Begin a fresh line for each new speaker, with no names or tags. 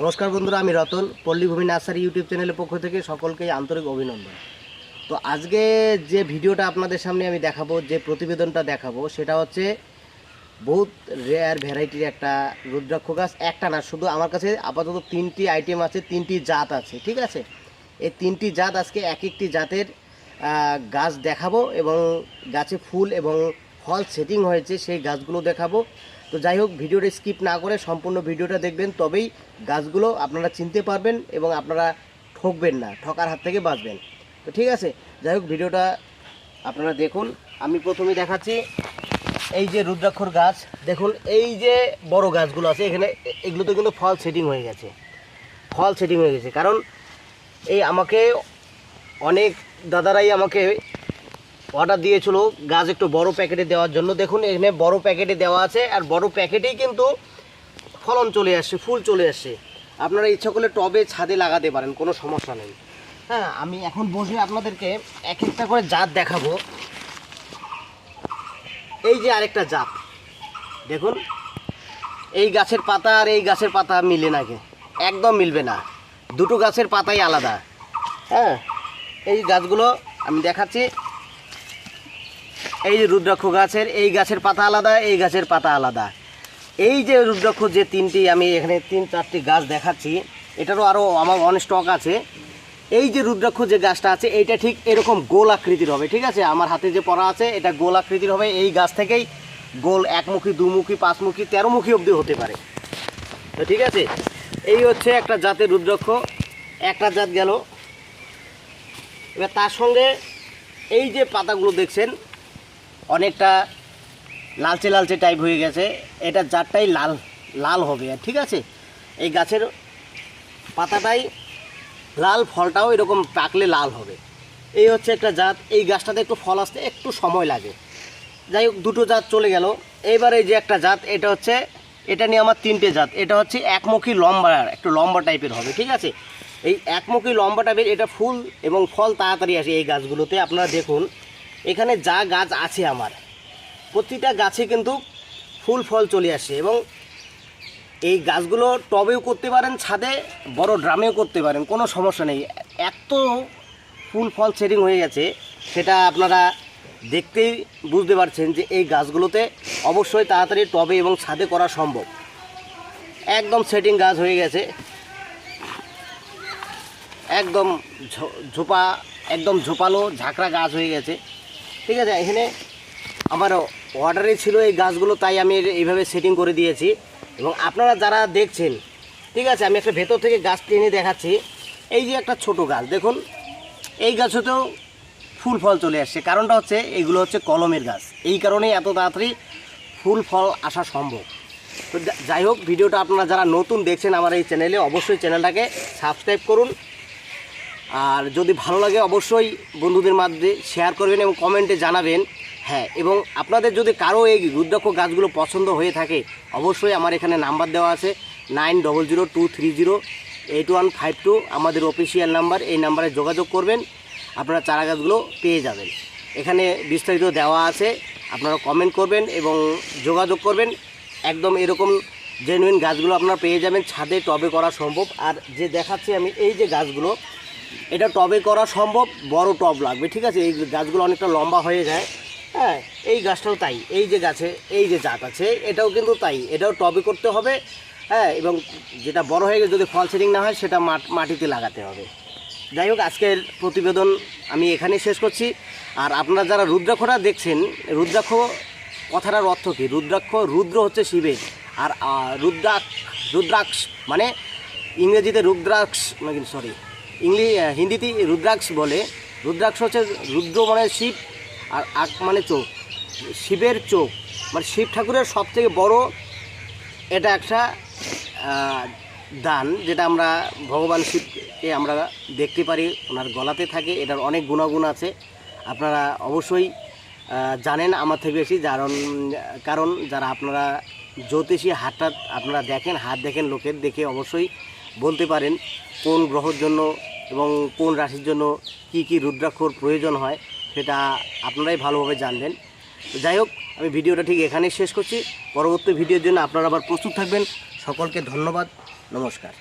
নমস্কার বন্ধুরা, আমি রতন। পল্লীভূমি নার্সারি ইউটিউব চ্যানেলের পক্ষ থেকে সকলকেই আন্তরিক অভিনন্দন। তো আজকে যে ভিডিওটা আপনাদের সামনে আমি দেখাবো, যে প্রতিবেদনটা দেখাবো, সেটা হচ্ছে বহুত রেয়ার ভ্যারাইটির একটা রুদ্রাক্ষ গাছ। একটা না, শুধু আমার কাছে আপাতত তিনটি আইটেম আছে, তিনটি জাত আছে, ঠিক আছে? এই তিনটি জাত আজকে এক একটি জাতের গাছ দেখাবো এবং গাছে ফুল এবং ফল সেটিং হয়েছে, সেই গাছগুলো দেখাবো। তো যাই হোক, ভিডিওটা স্কিপ না করে সম্পূর্ণ ভিডিওটা দেখবেন, তবেই গাছগুলো আপনারা চিনতে পারবেন এবং আপনারা ঠকবেন না, ঠকার হাত থেকে বাঁচবেন। তো ঠিক আছে, যাই হোক, ভিডিওটা আপনারা দেখুন। আমি প্রথমে দেখাচ্ছি এই যে রুদ্রাক্ষর গাছ। দেখুন, এই যে বড় গাছগুলো আছে, এখানে এগুলোতে কিন্তু ফল সেটিং হয়ে গেছে। ফল সেটিং হয়ে গেছে। কারণ এই আমাকে অনেক দাদারাই আমাকে অর্ডার দিয়েছিল গাছ একটু বড় প্যাকেটে দেওয়ার জন্য। দেখুন, এখানে বড় প্যাকেটে দেওয়া আছে, আর বড় প্যাকেটেই কিন্তু ফলন চলে আসছে, ফুল চলে আসছে। আপনারা ইচ্ছা করলে টবে ছাদে লাগাতে পারেন, কোনো সমস্যা নেই। হ্যাঁ আমি এখন বসে আপনাদেরকে এক একটা করে জাত দেখাবো। এই যে আরেকটা জাত, দেখুন, এই গাছের পাতা আর এই গাছের পাতা মিলে নাকি একদম মিলবে না। দুটো গাছের পাতাই আলাদা। হ্যাঁ এই গাছগুলো আমি দেখাচ্ছি এই যে রুদ্রাক্ষ গাছের, এই গাছের পাতা আলাদা, এই গাছের পাতা আলাদা। এই যে রুদ্রাক্ষ যে তিনটি, আমি এখানে তিন চারটি গাছ দেখাচ্ছি, এটারও আরও আমার অনেক স্টক আছে। এই যে রুদ্রাক্ষ যে গাছটা আছে, এইটা ঠিক এরকম গোল আকৃতির হবে, ঠিক আছে? আমার হাতে যে পড়া আছে, এটা গোল আকৃতির হবে। এই গাছ থেকেই গোল একমুখী, দুমুখী, পাঁচমুখী, তেরোমুখী অবধি হতে পারে। তো ঠিক আছে? এই হচ্ছে একটা জাতের রুদ্রাক্ষ। একটা জাত গেল। এবার তার সঙ্গে এই যে পাতাগুলো দেখছেন অনেকটা লালচে লালচে টাইপ হয়ে গেছে। এটা জাতটাই লাল লাল হবে। আর ঠিক আছে? এই গাছের পাতাটাই লাল, ফলটাও এরকম পাকলে লাল হবে। এই হচ্ছে একটা জাত। এই গাছটাতে একটু ফল আসতে একটু সময় লাগে। যাই হোক, দুটো জাত চলে গেল। এইবার এই যে একটা জাত, এটা হচ্ছে, এটা নিয়ে আমার তিনটে জাত। এটা হচ্ছে একমুখী লম্বা একটু লম্বা টাইপের হবে। ঠিক আছে? এই একমুখী লম্বা টাইপের এটা ফুল এবং ফল তাড়াতাড়ি আসে এই গাছগুলোতে। আপনারা দেখুন এখানে যা গাছ আছে আমার, প্রতিটা গাছে কিন্তু ফুল ফল চলে আসে এবং এই গাছগুলো টবেও করতে পারেন, ছাদে, বড় ড্রামেও করতে পারেন, কোনো সমস্যা নেই। এত ফুল ফল সেটিং হয়ে গেছে, সেটা আপনারা দেখতেই বুঝতে পারছেন যে এই গাছগুলোতে অবশ্যই তাড়াতাড়ি টবে এবং ছাদে করা সম্ভব। একদম সেটিং গাছ হয়ে গেছে। একদম ঝোপা, একদম ঝোপালো ঝাঁকড়া গাছ হয়ে গেছে। ঠিক আছে, এখানে আমার অর্ডারে ছিল এই গাছগুলো, তাই আমি এইভাবে সেটিং করে দিয়েছি। এবং আপনারা যারা দেখছেন, ঠিক আছে, আমি একটা ভেতর থেকে গাছ টেনে দেখাচ্ছি। এই যে একটা ছোট গাছ, দেখুন, এই গাছেতেও ফুল ফল চলে আসছে। কারণটা হচ্ছে এইগুলো হচ্ছে কলমের গাছ। এই কারণেই এত তাড়াতাড়ি ফুল ফল আসা সম্ভব। তো যাই হোক, ভিডিওটা আপনারা যারা নতুন দেখছেন আমার এই চ্যানেলে, অবশ্যই চ্যানেলটাকে সাবস্ক্রাইব করুন। আর যদি ভালো লাগে অবশ্যই বন্ধুদের মাধ্যমে শেয়ার করবেন এবং কমেন্টে জানাবেন। হ্যাঁ এবং আপনাদের যদি কারও এই রুদ্রাক্ষ গাছগুলো পছন্দ হয়ে থাকে, অবশ্যই আমার এখানে নাম্বার দেওয়া আছে nine double zero two three zero eight one five two আমাদের অফিসিয়াল নাম্বার এই নাম্বারে যোগাযোগ করবেন, আপনারা চারা গাছগুলো পেয়ে যাবেন। এখানে বিস্তারিত দেওয়া আছে, আপনারা কমেন্ট করবেন এবং যোগাযোগ করবেন। একদম এরকম জেনুইন গাছগুলো আপনারা পেয়ে যাবেন, ছাদে টবে করা সম্ভব। আর যে দেখাচ্ছি আমি, এই যে গাছগুলো এটা টবে করা সম্ভব, বড় টব লাগবে, ঠিক আছে? এই গাছগুলো অনেকটা লম্বা হয়ে যায়। হ্যাঁ এই গাছটাও তাই, এই যে গাছে, এই যে জাত আছে, এটাও কিন্তু তাই, এটাও টবে করতে হবে হ্যাঁ এবং যেটা বড় হয়ে গেলে যদি ফল সেটিং না হয়, সেটা মাট- মাটিতে লাগাতে হবে। যাই হোক, আজকের প্রতিবেদন আমি এখানেই শেষ করছি। আর আপনারা যারা রুদ্রাক্ষটা দেখছেন, রুদ্রাক্ষ কথাটার অর্থ কী? রুদ্রাক্ষ রুদ্র হচ্ছে শিবের, আর রুদ্রাক্ষ রুদ্রাক্ষ মানে ইংরেজিতে রুদ্রাক্ষ সরি ইংলি হিন্দিতে রুদ্রাক্ষ বলে। রুদ্রাক্ষ হচ্ছে রুদ্র মানে শিব আর আক মানে চোখ। শিবের চোখ। মানে শিব ঠাকুরের সব থেকে বড় এটা একটা দান যেটা আমরা ভগবান শিবকে আমরা দেখতে পারি, ওনার গলাতে থাকে, এটার অনেক গুণাগুণ আছে। আপনারা অবশ্যই জানেন আমার থেকে বেশি কারণ কারণ যারা আপনারা জ্যোতিষী হাতটা আপনারা দেখেন, হাত দেখেন, লোকের দেখে অবশ্যই বলতে পারেন কোন গ্রহর জন্য এবং কোন রাশির জন্য কি কি রুদ্রাক্ষর প্রয়োজন হয় সেটা আপনারাই ভালোভাবে জানবেন। যাই হোক, আমি ভিডিওটা ঠিক এখানেই শেষ করছি। পরবর্তী ভিডিওর জন্য আপনারা আবার প্রস্তুত থাকবেন। সকলকে ধন্যবাদ। নমস্কার।